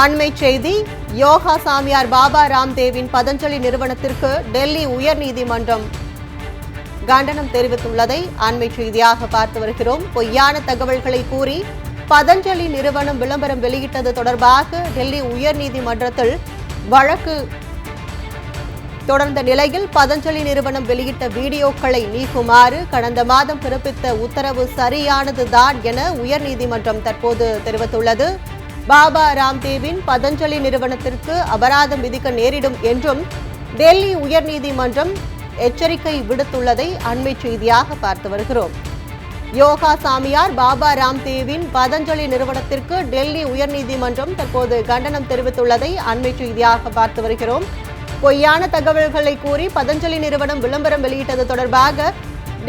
அண்மை செய்தி யோகா சாமியார் பாபா ராம்தேவின் பதஞ்சலி நிறுவனத்திற்கு டெல்லி உயர்நீதிமன்றம் கண்டனம் தெரிவித்துள்ளதை அண்மை செய்தியாக பார்த்து வருகிறோம். பொய்யான தகவல்களை கூறி பதஞ்சலி நிறுவனம் விளம்பரம் வெளியிட்டது தொடர்பாக டெல்லி உயர்நீதிமன்றத்தில் வழக்கு தொடர்ந்த நிலையில் பதஞ்சலி நிறுவனம் வெளியிட்ட வீடியோக்களை நீக்குமாறு கடந்த மாதம் பிறப்பித்த உத்தரவு சரியானதுதான் என உயர்நீதிமன்றம் தற்போது தெரிவித்துள்ளது. பாபா ராம்தேவின் பதஞ்சலி நிறுவனத்திற்கு அபராதம் விதிக்க நேரிடும் என்றும் டெல்லி உயர்நீதிமன்றம் எச்சரிக்கை விடுத்துள்ளதை அண்மை செய்தியாக பார்த்து வருகிறோம். யோகா சாமியார் பாபா ராம்தேவின் பதஞ்சலி நிறுவனத்திற்கு டெல்லி உயர்நீதிமன்றம் தற்போது கண்டனம் தெரிவித்துள்ளதை அண்மை செய்தியாக பார்த்து வருகிறோம். பொய்யான தகவல்களை கூறி பதஞ்சலி நிறுவனம் விளம்பரம் வெளியிட்டது தொடர்பாக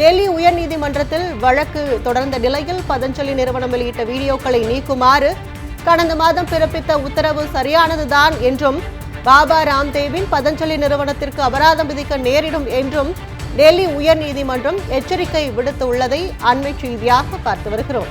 டெல்லி உயர்நீதிமன்றத்தில் வழக்கு தொடர்ந்த நிலையில் பதஞ்சலி நிறுவனம் வெளியிட்ட வீடியோக்களை நீக்குமாறு கடந்த மாதம் பிறப்பித்த உத்தரவு சரியானதுதான் என்றும் பாபா ராம்தேவின் பதஞ்சலி நிறுவனத்திற்கு அபராதம் விதிக்க நேரிடும் என்றும் டெல்லி உயர்நீதிமன்றம் எச்சரிக்கை விடுத்துள்ளதை அண்மை செய்தியாக பார்த்து வருகிறோம்.